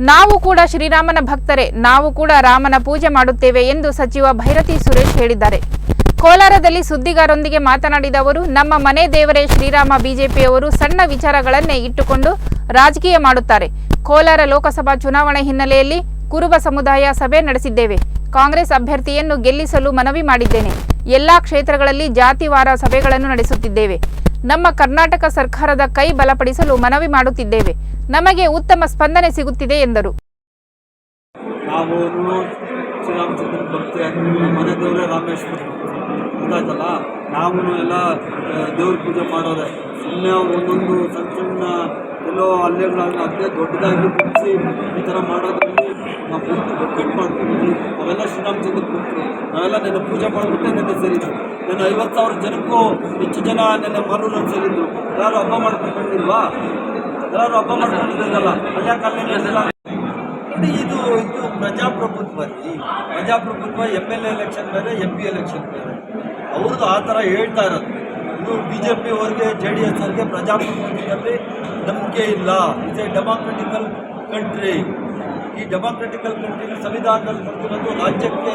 ನಾವು ಕೂಡ ಶ್ರೀರಾಮನ ಭಕ್ತರೇ, ನಾವು ಕೂಡ ರಾಮನ ಪೂಜೆ ಮಾಡುತ್ತೇವೆ ಎಂದು ಸಚಿವ ಭೈರತಿ ಸುರೇಶ್ ಹೇಳಿದ್ದಾರೆ. ಕೋಲಾರದಲ್ಲಿ ಸುದ್ದಿಗಾರರೊಂದಿಗೆ ಮಾತನಾಡಿದ ಅವರು, ನಮ್ಮ ಮನೆ ದೇವರೇ ಶ್ರೀರಾಮ, ಬಿಜೆಪಿಯವರು ಸಣ್ಣ ವಿಚಾರಗಳನ್ನೇ ಇಟ್ಟುಕೊಂಡು ರಾಜಕೀಯ ಮಾಡುತ್ತಾರೆ. ಕೋಲಾರ ಲೋಕಸಭಾ ಚುನಾವಣೆ ಹಿನ್ನೆಲೆಯಲ್ಲಿ ಕುರುಬ ಸಮುದಾಯ ಸಭೆ ನಡೆಸಿದ್ದೇವೆ. ಕಾಂಗ್ರೆಸ್ ಅಭ್ಯರ್ಥಿಯನ್ನು ಗೆಲ್ಲಿಸಲು ಮನವಿ ಮಾಡಿದ್ದೇನೆ. ಎಲ್ಲಾ ಕ್ಷೇತ್ರಗಳಲ್ಲಿ ಜಾತಿವಾರ ಸಭೆಗಳನ್ನು ನಡೆಸುತ್ತಿದ್ದೇವೆ. ನಮ್ಮ ಕರ್ನಾಟಕ ಸರ್ಕಾರದ ಕೈ ಬಲಪಡಿಸಲು ಮನವಿ ಮಾಡುತ್ತಿದ್ದೇವೆ. ನಮಗೆ ಉತ್ತಮ ಸ್ಪಂದನೆ ಸಿಗುತ್ತಿದೆ ಎಂದರು. ನಾವು ಎಲ್ಲ ದೇವ್ರ ಪೂಜೆ ಮಾಡೋದೆ. ಸುಮ್ಮನೆ ಒಂದೊಂದು ಸಣ್ಣ ಸಣ್ಣ ಎಲ್ಲೋ ಹಲ್ಲೆಗಳಾಗದೆ ದೊಡ್ಡದಾಗಿ ಬಿಡಿಸಿ ಈ ಥರ ಮಾಡೋದ್ರಲ್ಲಿ ನಾವು ಮಾಡ್ತೀವಿ ಅವೆಲ್ಲ ಶ್ರೀರಾಮಚಂದ್ರ ಭಕ್ತರು ನಾವೆಲ್ಲ ನಿನ್ನ ಪೂಜೆ ಮಾಡಿಬಿಟ್ಟೆ ನೆನ್ನೆ ಸೇರಿದ್ರು ನನ್ನ ಐವತ್ತು ಸಾವಿರ ಜನಕ್ಕೂ ಹೆಚ್ಚು ಜನ ನಿನ್ನೆ ಮಾಲೂರಲ್ಲಿ ಸೇರಿದ್ರು ಎಲ್ಲರೂ ಹಬ್ಬ ಮಾಡ್ಕೊಂಡಿಲ್ವಾ ಎಲ್ಲರೂ ಹಬ್ಬ ಮಾಡ್ಕೊಂಡಿದ್ದಲ್ಲ ಕಲ್ಯಾಣ ನೋಡಿ, ಇದು ಇದು ಪ್ರಜಾಪ್ರಭುತ್ವ. ಪ್ರಜಾಪ್ರಭುತ್ವ ಎಂ ಎಲ್ ಎಲೆಕ್ಷನ್ ಬೇರೆ ಎಂ ಪಿ ಎಲೆಕ್ಷನ್ ಬೇರೆ ಅವ್ರದ್ದು ಆ ಥರ ಹೇಳ್ತಾ ಇರೋದು. ಇದು ಬಿ ಜೆ ಪಿ ಅವ್ರಿಗೆ ಜೆ ಡಿ ಎಸ್ ಅವ್ರಿಗೆ ಪ್ರಜಾಪ್ರಭುತ್ವದಲ್ಲಿ ನಂಬಿಕೆ ಇಲ್ಲ. ಇಟ್ಸ್ ಎ ಡೆಮಾಕ್ರೆಟಿಕಲ್ ಕಂಟ್ರಿ ಈ ಡೆಮಾಕ್ರೆಟಿಕಲ್ ಕಂಟ್ರಿ ಸಂವಿಧಾನದಲ್ಲಿ ಬರ್ತಿರೋದು ರಾಜ್ಯಕ್ಕೆ,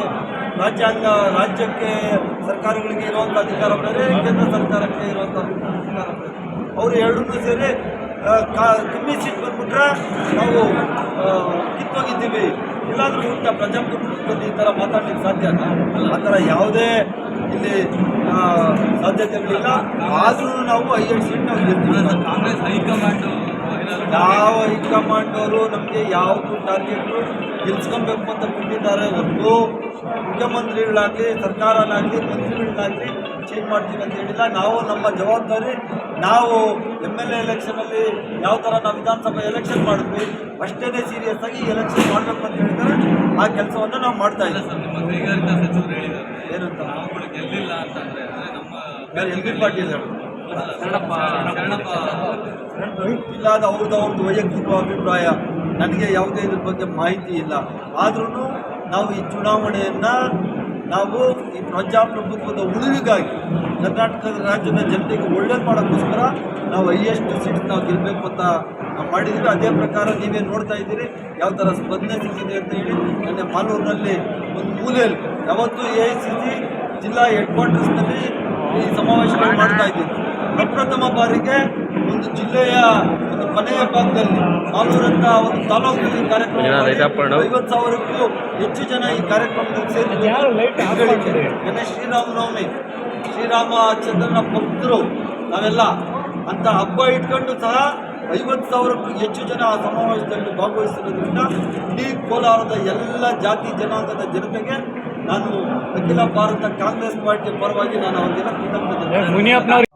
ರಾಜ್ಯಾಂಗ, ರಾಜ್ಯಕ್ಕೆ ಸರ್ಕಾರಗಳಿಗೆ ಇರುವಂಥ ಅಧಿಕಾರ ಬೇರೆ ಕೇಂದ್ರ ಸರ್ಕಾರಕ್ಕೆ ಇರುವಂಥ ಅಧಿಕಾರ ಅವರು ಎರಡನ್ನೂ ಸೇರಿ ಕಾ, ಕಮ್ಮಿ ಸೀಟ್ ಬಂದ್ಬಿಟ್ರೆ ನಾವು ಕಿತ್ತೋಗಿದ್ದೀವಿ. ಎಲ್ಲಾದರೂ ಉಂಟ ಪ್ರಜಾಪ್ರಭುತ್ವದಲ್ಲಿ ಈ ಥರ ಮಾತಾಡ್ಲಿಕ್ಕೆ ಸಾಧ್ಯನಾ ಆ ಥರ ಯಾವುದೇ ಇಲ್ಲಿ. ಸಾಧ್ಯತೆಗಳಿಲ್ಲ ಆದರೂ ನಾವು ಐದು ಸೀಟ್ ನಾವು ಗೆಲ್ತೀವಿ. ಕಾಂಗ್ರೆಸ್ ಹೈಕಮಾಂಡ್ ಯಾವ ಹೈಕಮಾಂಡ್ ಅವರು ನಮಗೆ ಯಾವುದು ಟಾರ್ಗೆಟ್ ಗೆಲ್ಸ್ಕೊಬೇಕು ಅಂತ ಕೊಟ್ಟಿದ್ದಾರೆ ಹೊರತು ಮುಖ್ಯಮಂತ್ರಿಗಳಾಗಲಿ ಸರ್ಕಾರನಾಗಲಿ ಮಂತ್ರಿಗಳನ್ನಾಗಲಿ ಚೇಂಜ್ ಮಾಡ್ತೀವಿ ಅಂತ ಹೇಳಿಲ್ಲ. ನಾವು ನಮ್ಮ ಜವಾಬ್ದಾರಿ ನಾವು ಎಂ ಎಲ್ ಎ ಎಲೆಕ್ಷನಲ್ಲಿ ಯಾವ ಥರ ನಾವು ವಿಧಾನಸಭಾ ಎಲೆಕ್ಷನ್ ಮಾಡಿದ್ವಿ ಅಷ್ಟೇ ಸೀರಿಯಸ್ ಆಗಿ ಎಲೆಕ್ಷನ್ ಮಾಡಬೇಕು ಅಂತ ಹೇಳಿದರೆ ಆ ಕೆಲಸವನ್ನು ನಾವು ಮಾಡ್ತಾ ಇಲ್ಲ ಇದ್ದೀವಿ. ಸರ್ ನಿಮ್ಮ ಕೈಗಾರಿಕಾ ಸಚಿವರು ಹೇಳಿದ್ದಾರೆ. ಏನಂತ? ನಾವು ಕೂಡ ಗೆಲ್ಲಿಲ್ಲ ಅಂತಂದ್ರೆ ಅಂದ್ರೆ ನಮ್ಮ ಯಾರು ಎಲ್ ಬಿ ಪಾಟೀಲ್ ಶರಣಪ್ಪ ಶರಣಪ್ಪ ಇಲ್ಲಾದ ಅವ್ರದ್ದು ಅವ್ರದ್ದು ವೈಯಕ್ತಿಕ ಅಭಿಪ್ರಾಯ. ನನಗೆ ಯಾವುದೇ ಇದ್ರ ಬಗ್ಗೆ ಮಾಹಿತಿ ಇಲ್ಲ. ಆದ್ರೂ ನಾವು ಈ ಚುನಾವಣೆಯನ್ನು ನಾವು ಈ ಪ್ರಜಾಪ್ರಭುತ್ವದ ಉಳಿವಿಗಾಗಿ ಕರ್ನಾಟಕದ ರಾಜ್ಯದ ಜನತೆಗೆ ಒಳ್ಳೇದು ಮಾಡೋಕ್ಕೋಸ್ಕರ ನಾವು ಹೈಯೆಸ್ಟ್ ಸೀಟ್ ನಾವು ಗೆಲ್ಲಬೇಕು ಅಂತ ಮಾಡಿದ್ದೀವಿ ಅದೇ ಪ್ರಕಾರ ನೀವೇ ನೋಡ್ತಾ ಇದ್ದೀರಿ. ಯಾವ ಥರ ಸ್ಪಂದನೆ ಸಿಕ್ಕಿದೆ ಅಂತ ಹೇಳಿ ನನ್ನ ಮಾಲೂರಿನಲ್ಲಿ ಒಂದು ಮೂಲೆಯಲ್ಲಿ ಯಾವತ್ತೂ ಎ ಐ ಸಿ ಸಿ ಜಿಲ್ಲಾ ಹೆಡ್ ಕ್ವಾರ್ಟರ್ಸ್ನಲ್ಲಿ ಈ ಸಮಾವೇಶಗಳು ಮಾಡ್ತಾ ಇದ್ದೀವಿ. ಪ್ರಪ್ರಥಮ ಬಾರಿಗೆ ಒಂದು ಜಿಲ್ಲೆಯ ಒಂದು ಕೊನೆಯ ಭಾಗದಲ್ಲಿ ಮಾಲೂರಂತ ಒಂದು ತಾಲೂಕಿನಲ್ಲಿ ಕಾರ್ಯಕ್ರಮ ಐವತ್ತು ಸಾವಿರಕ್ಕೂ ಹೆಚ್ಚು ಜನ ಈ ಕಾರ್ಯಕ್ರಮದಲ್ಲಿ ಸೇರಿದ್ದಾರೆ. ನಿನ್ನೆ ಶ್ರೀರಾಮನವಮಿ. ಶ್ರೀರಾಮಚಂದ್ರನ ಭಕ್ತರು ನಾವೆಲ್ಲ ಅಂತ ಹಬ್ಬ ಇಟ್ಕೊಂಡು ಸಹ ಐವತ್ತು ಸಾವಿರಕ್ಕೂ ಹೆಚ್ಚು ಜನ ಆ ಸಮಾವೇಶದಲ್ಲಿ ಭಾಗವಹಿಸಿರೋದ್ರಿಂದ ಇಡೀ ಕೋಲಾರದ ಎಲ್ಲ ಜಾತಿ ಜನಾಂಗದ ಜನತೆಗೆ ನಾನು ಅಖಿಲ ಭಾರತ ಕಾಂಗ್ರೆಸ್ ಪಾರ್ಟಿ ಪರವಾಗಿ ನಾನು ಅವರಿಗೆಲ್ಲ ಕೃತಜ್ಞತೆ